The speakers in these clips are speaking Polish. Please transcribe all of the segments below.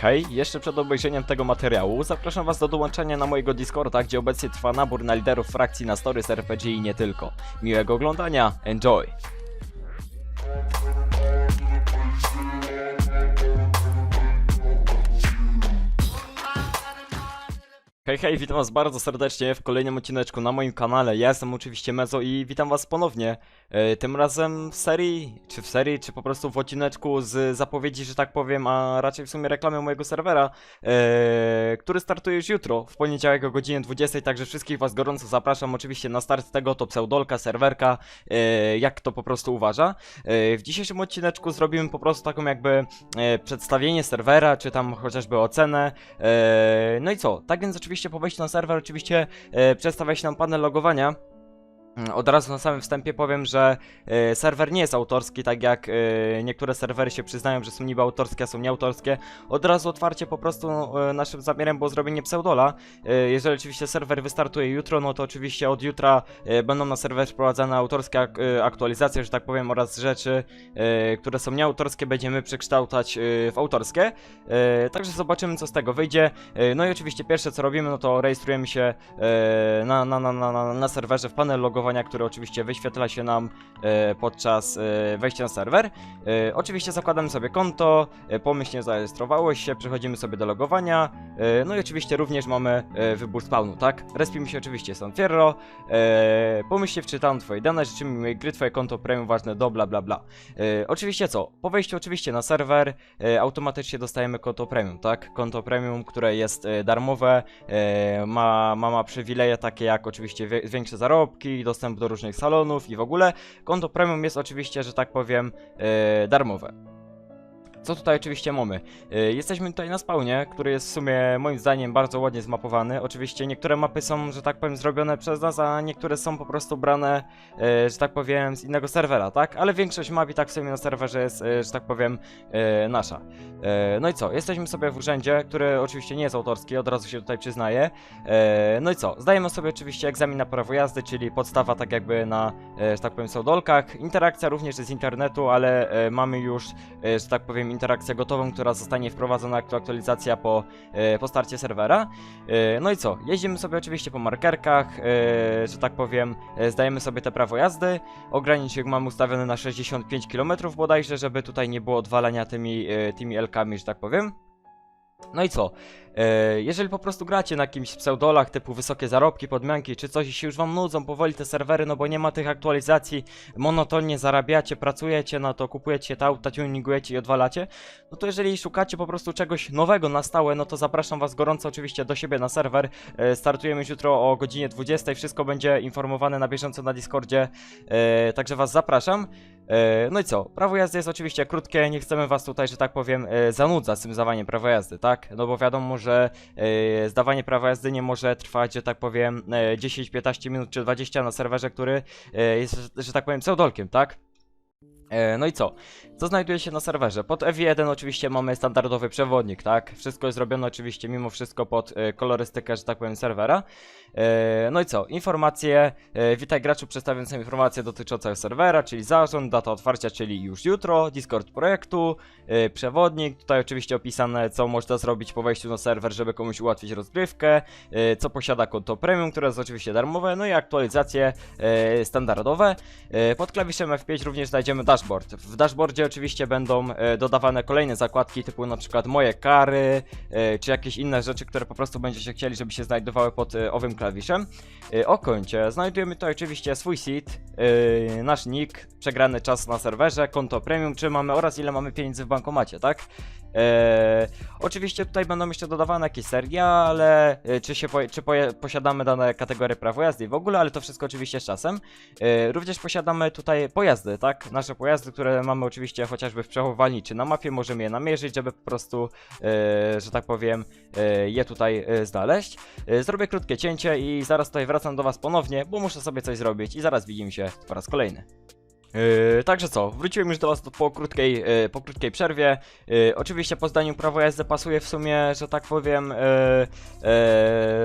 Hej, jeszcze przed obejrzeniem tego materiału zapraszam Was do dołączenia na mojego Discorda, gdzie obecnie trwa nabór na liderów frakcji na Stories RPG i nie tylko. Miłego oglądania, enjoy! Hej, hej, witam was bardzo serdecznie w kolejnym odcineczku na moim kanale. Ja jestem oczywiście Mezo i witam was ponownie. E, tym razem w serii, czy w serii, czy po prostu w odcineczku z zapowiedzi, że tak powiem, a raczej w sumie reklamy mojego serwera, e, który startuje już jutro, w poniedziałek o godzinie 20, także wszystkich was gorąco zapraszam oczywiście na start tego, to pseudolka, serwerka, e, jak to po prostu uważa. W dzisiejszym odcineczku zrobimy po prostu taką jakby przedstawienie serwera, czy tam chociażby ocenę. No i co? Tak więc oczywiście po wejściu na serwer oczywiście e, przedstawia się nam panel logowania. Mm, Od razu na samym wstępie powiem, że e, serwer nie jest autorski, tak jak e, niektóre serwery się przyznają, że są niby autorskie, a są nieautorskie. Od razu otwarcie po prostu e, naszym zamiarem było zrobienie pseudola. E, jeżeli oczywiście serwer wystartuje jutro, no to oczywiście od jutra e, będą na serwerze wprowadzane autorskie ak aktualizacje, że tak powiem, oraz rzeczy, e, które są nieautorskie, będziemy przekształcać e, w autorskie. E, także zobaczymy, co z tego wyjdzie. E, no i oczywiście pierwsze, co robimy, no to rejestrujemy się na, na, na, na, na, na serwerze w panel logowania, który oczywiście wyświetla się nam e, podczas e, wejścia na serwer. E, oczywiście zakładamy sobie konto, pomyślnie zarejestrowałeś się, przechodzimy sobie do logowania, no i oczywiście również mamy wybór spawnu, tak? Respimy się oczywiście San Fierro, pomyślnie wczytam twoje dane, życzymy miłej gry, twoje konto premium ważne do bla bla bla. Oczywiście co? Po wejściu oczywiście na serwer automatycznie dostajemy konto premium, tak? Konto premium, które jest darmowe, ma, ma, ma przywileje takie jak oczywiście większe zarobki, dostęp do różnych salonów i w ogóle. Konto premium jest oczywiście, że tak powiem, e, darmowe. Co tutaj oczywiście mamy? E, Jesteśmy tutaj na spawnie, który jest w sumie moim zdaniem bardzo ładnie zmapowany. Oczywiście niektóre mapy są, że tak powiem, zrobione przez nas, a niektóre są po prostu brane, e, że tak powiem, z innego serwera, tak? Ale większość map i tak w sumie na serwerze jest, e, że tak powiem, nasza. No i co? Jesteśmy sobie w urzędzie, który oczywiście nie jest autorski, od razu się tutaj przyznaję. No i co? Zdajemy sobie oczywiście egzamin na prawo jazdy, czyli podstawa tak jakby na, że tak powiem, sołdolkach. Interakcja również jest z internetu, ale mamy już, że tak powiem, interakcję gotową, która zostanie wprowadzona jako aktualizacja po, e, po starcie serwera. E, No i co? Jeździmy sobie oczywiście po markerkach, e, że tak powiem, zdajemy sobie te prawo jazdy. Ogranicznik mamy ustawiony na 65 km bodajże, żeby tutaj nie było odwalania tymi, tymi elkami, że tak powiem. No i co? E, jeżeli po prostu gracie na jakimś pseudolach typu wysokie zarobki, podmianki czy coś i się już wam nudzą powoli te serwery, no bo nie ma tych aktualizacji, monotonnie zarabiacie, pracujecie na to, kupujecie te auta, tuningujecie i odwalacie, no to jeżeli szukacie po prostu czegoś nowego na stałe, no to zapraszam was gorąco oczywiście do siebie na serwer. E, startujemy już jutro o godzinie 20, wszystko będzie informowane na bieżąco na Discordzie, e, także was zapraszam. E, No i co? Prawo jazdy jest oczywiście krótkie, nie chcemy was tutaj, że tak powiem, e, zanudzać z tym zdawaniem prawa jazdy, tak? No bo wiadomo, że e, zdawanie prawa jazdy nie może trwać, że tak powiem, e, 10-15 minut czy 20 na serwerze, który jest, że tak powiem, pseudolkiem, tak? E, No i co? Co znajduje się na serwerze? Pod F1 oczywiście mamy standardowy przewodnik, tak? Wszystko jest robione oczywiście mimo wszystko pod e, kolorystykę, że tak powiem, serwera. E, No i co? Informacje. Witaj graczu, przedstawiając informacje dotyczące serwera, czyli zarząd, data otwarcia, czyli już jutro, Discord projektu, przewodnik. Tutaj oczywiście opisane, co można zrobić po wejściu na serwer, żeby komuś ułatwić rozgrywkę, co posiada konto premium, które jest oczywiście darmowe, no i aktualizacje standardowe. Pod klawiszem F5 również znajdziemy dashboard. W dashboardzie oczywiście będą e, dodawane kolejne zakładki, typu na przykład moje kary, e, czy jakieś inne rzeczy, które po prostu będziecie chcieli, żeby się znajdowały pod e, owym klawiszem. O koncie znajdujemy tutaj oczywiście swój seed, nasz nick, przegrany czas na serwerze, konto premium, czy mamy oraz ile mamy pieniędzy w bankomacie, tak? E, oczywiście tutaj będą jeszcze dodawane jakieś seriale, e, czy, się po, czy poje, posiadamy dane kategorie prawo jazdy w ogóle, ale to wszystko oczywiście z czasem. E, również posiadamy tutaj pojazdy, tak? Nasze pojazdy, które mamy oczywiście chociażby w przechowalni czy na mapie, możemy je namierzyć, żeby po prostu, e, że tak powiem, je tutaj e, znaleźć. Zrobię krótkie cięcie i zaraz tutaj wracam do Was ponownie, bo muszę sobie coś zrobić i zaraz widzimy się po raz kolejny. Yy, także co, wróciłem już do Was po krótkiej, yy, po krótkiej przerwie. Yy, oczywiście po zdaniu prawo jazdy pasuje w sumie, że tak powiem, yy,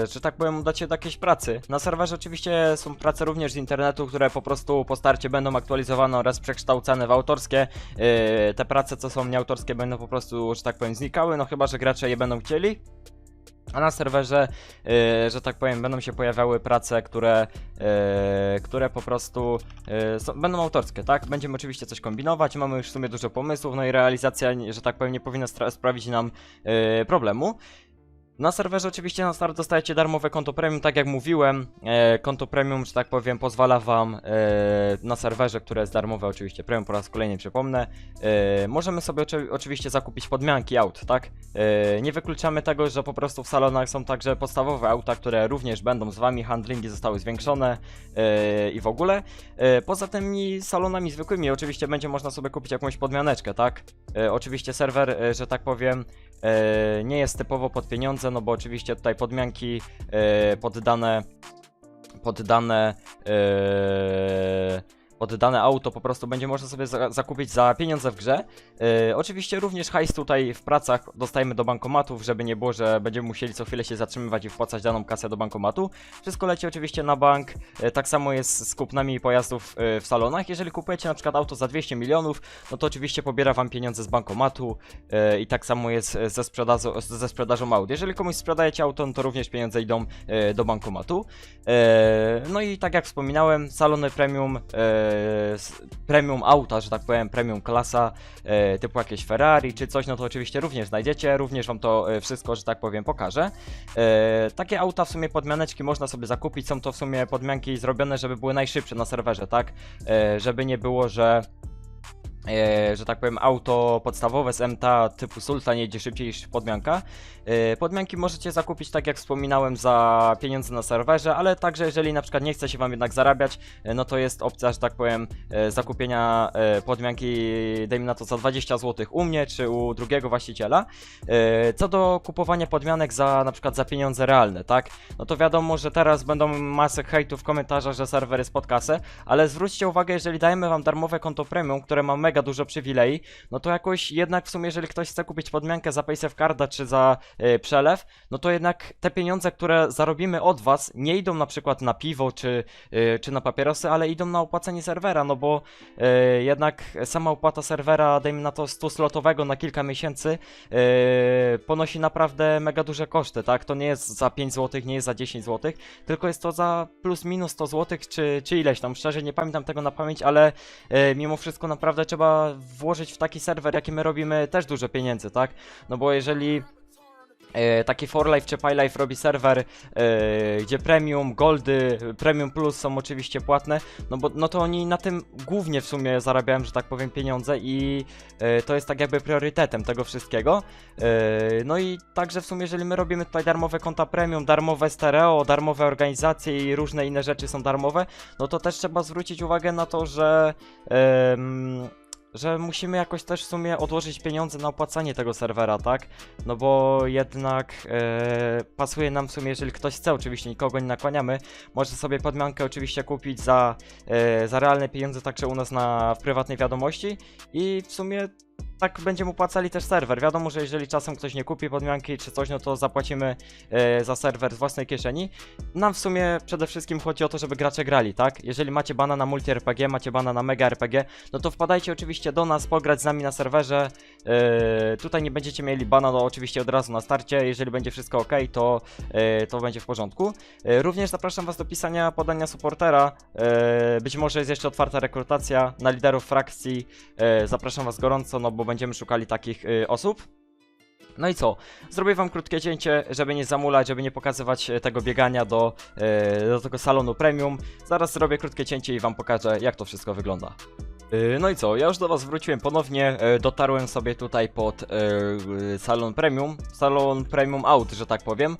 yy, że tak powiem, dacie do jakiejś pracy. Na serwerze oczywiście są prace również z internetu, które po prostu po starcie będą aktualizowane oraz przekształcane w autorskie. Yy, te prace, co są nieautorskie, będą po prostu, że tak powiem, znikały, no chyba, że gracze je będą chcieli. A na serwerze, yy, że tak powiem, będą się pojawiały prace, które, yy, które po prostu yy, są, będą autorskie, tak? Będziemy oczywiście coś kombinować, mamy już w sumie dużo pomysłów, no i realizacja, że tak powiem, nie powinna sprawić nam yy, problemu. Na serwerze oczywiście na start dostajecie darmowe konto premium, tak jak mówiłem. E, konto premium, że tak powiem, pozwala wam e, na serwerze, które jest darmowe, oczywiście premium, po raz kolejny przypomnę. E, możemy sobie oczy oczywiście zakupić podmianki aut, tak? E, nie wykluczamy tego, że po prostu w salonach są także podstawowe auta, które również będą z wami, handlingi zostały zwiększone e, i w ogóle. E, poza tymi salonami zwykłymi oczywiście będzie można sobie kupić jakąś podmianeczkę, tak? E, oczywiście serwer, e, że tak powiem, nie jest typowo pod pieniądze, no bo oczywiście tutaj podmianki e, poddane poddane e, poddane auto po prostu będzie można sobie za zakupić za pieniądze w grze. E, oczywiście również hajs tutaj w pracach dostajemy do bankomatów, żeby nie było, że będziemy musieli co chwilę się zatrzymywać i wpłacać daną kasę do bankomatu. Wszystko leci oczywiście na bank. E, tak samo jest z kupnami pojazdów e, w salonach. Jeżeli kupujecie na przykład auto za 200 milionów, no to oczywiście pobiera wam pieniądze z bankomatu e, i tak samo jest ze, sprzedażą, ze sprzedażą aut. Jeżeli komuś sprzedajecie auto, no to również pieniądze idą e, do bankomatu. E, no i tak jak wspominałem, salony premium, s- premium auta, że tak powiem, premium klasa, e, typu jakieś Ferrari czy coś, no to oczywiście również znajdziecie, również wam to e, wszystko, że tak powiem, pokażę. E, takie auta w sumie podmianeczki można sobie zakupić, są to w sumie podmianki zrobione, żeby były najszybsze na serwerze, tak? Żeby nie było, że że tak powiem, auto podstawowe z MTA typu Sultan jedzie szybciej niż podmianka. E, podmianki możecie zakupić, tak jak wspominałem, za pieniądze na serwerze, ale także jeżeli na przykład nie chce się wam jednak zarabiać, e, no to jest opcja, że tak powiem, e, zakupienia podmianki, dajmy na to za 20 zł u mnie, czy u drugiego właściciela. Co do kupowania podmianek za na przykład za pieniądze realne, tak? No to wiadomo, że teraz będą masę hejtu w komentarzach, że serwer jest pod kasę, ale zwróćcie uwagę, jeżeli dajemy wam darmowe konto premium, które ma mega dużo przywilei, no to jakoś jednak w sumie, jeżeli ktoś chce kupić podmiankę za Paysafe Carda czy za przelew, no to jednak te pieniądze, które zarobimy od was, nie idą na przykład na piwo czy, e, czy na papierosy, ale idą na opłacenie serwera, no bo e, jednak sama opłata serwera, dajmy na to 100 slotowego na kilka miesięcy, e, ponosi naprawdę mega duże koszty, tak? To nie jest za 5 zł, nie jest za 10 zł, tylko jest to za plus minus 100 zł, czy, czy ileś tam. Szczerze nie pamiętam tego na pamięć, ale e, mimo wszystko naprawdę trzeba włożyć w taki serwer, jaki my robimy, też dużo pieniędzy, tak? No bo jeżeli e, taki For Life czy Pi Life robi serwer, e, gdzie premium, goldy, premium plus są oczywiście płatne, no bo no to oni na tym głównie w sumie zarabiają, że tak powiem, pieniądze i e, to jest tak jakby priorytetem tego wszystkiego. E, no i także w sumie, jeżeli my robimy tutaj darmowe konta premium, darmowe stereo, darmowe organizacje i różne inne rzeczy są darmowe, no to też trzeba zwrócić uwagę na to, że że musimy jakoś też w sumie odłożyć pieniądze na opłacanie tego serwera, tak? No bo jednak e, pasuje nam w sumie, jeżeli ktoś chce, oczywiście nikogo nie nakłaniamy, może sobie podmiankę oczywiście kupić za, e, za realne pieniądze, także u nas na w prywatnej wiadomości i w sumie tak będziemy opłacali też serwer. Wiadomo, że jeżeli czasem ktoś nie kupi podmianki czy coś, no to zapłacimy e, za serwer z własnej kieszeni. Nam w sumie przede wszystkim chodzi o to, żeby gracze grali, tak? Jeżeli macie bana na multi RPG, macie bana na mega RPG, no to wpadajcie oczywiście do nas, pograć z nami na serwerze. E, tutaj nie będziecie mieli bana, no oczywiście od razu na starcie. Jeżeli będzie wszystko ok, to, e, to będzie w porządku. E, również zapraszam Was do pisania podania supportera. E, być może jest jeszcze otwarta rekrutacja na liderów frakcji. E, zapraszam Was gorąco, no bo będziemy szukali takich e, osób. No i co? Zrobię wam krótkie cięcie, żeby nie zamulać, żeby nie pokazywać e, tego biegania do, e, do tego salonu premium. Zaraz zrobię krótkie cięcie i wam pokażę, jak to wszystko wygląda. E, No i co, ja już do was wróciłem ponownie, e, dotarłem sobie tutaj pod e, salon premium, salon premium out, że tak powiem.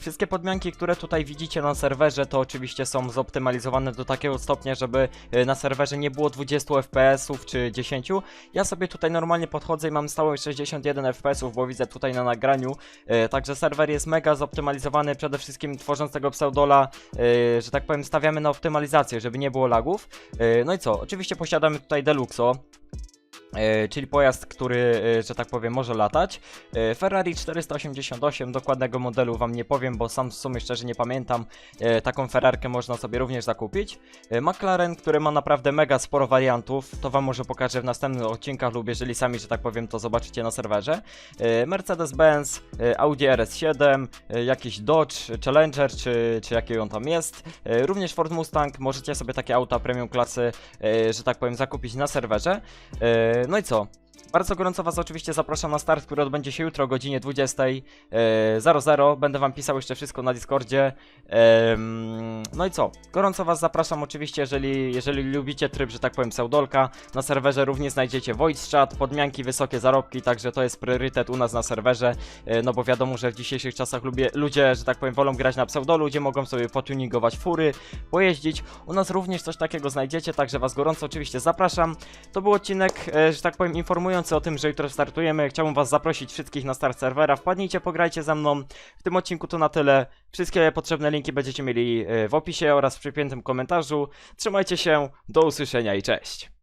Wszystkie podmianki, które tutaj widzicie na serwerze, to oczywiście są zoptymalizowane do takiego stopnia, żeby na serwerze nie było 20 FPS-ów czy 10. Ja sobie tutaj normalnie podchodzę i mam stałe 61 FPS-ów, bo widzę tutaj na nagraniu. Także serwer jest mega zoptymalizowany, przede wszystkim tworząc tego pseudola, że tak powiem, stawiamy na optymalizację, żeby nie było lagów. No i co, oczywiście posiadamy mamy tutaj Deluxo. E, Czyli pojazd, który, e, że tak powiem, może latać. E, Ferrari 488, dokładnego modelu wam nie powiem, bo sam w sumie szczerze nie pamiętam. Taką Ferrarkę można sobie również zakupić. McLaren, który ma naprawdę mega sporo wariantów, to wam może pokażę w następnych odcinkach lub jeżeli sami, że tak powiem, to zobaczycie na serwerze. Mercedes-Benz, Audi RS7, e, jakiś Dodge Challenger, czy, czy jaki on tam jest. Również Ford Mustang, możecie sobie takie auta premium klasy, że tak powiem, zakupić na serwerze. No i co? Bardzo gorąco Was oczywiście zapraszam na start, który odbędzie się jutro o godzinie 20.00. Będę Wam pisał jeszcze wszystko na Discordzie. No i co? Gorąco Was zapraszam oczywiście, jeżeli, jeżeli lubicie tryb, że tak powiem, pseudolka. Na serwerze również znajdziecie voice chat, podmianki, wysokie zarobki, także to jest priorytet u nas na serwerze. E, No bo wiadomo, że w dzisiejszych czasach lubię, ludzie, że tak powiem, wolą grać na pseudolu, gdzie mogą sobie potuningować fury, pojeździć. U nas również coś takiego znajdziecie, także Was gorąco oczywiście zapraszam. To był odcinek, e, że tak powiem, informujący o tym, że jutro startujemy. Chciałbym Was zaprosić wszystkich na start serwera. Wpadnijcie, pograjcie ze mną. W tym odcinku to na tyle. Wszystkie potrzebne linki będziecie mieli e, w opisie oraz w przypiętym komentarzu. Trzymajcie się, do usłyszenia i cześć.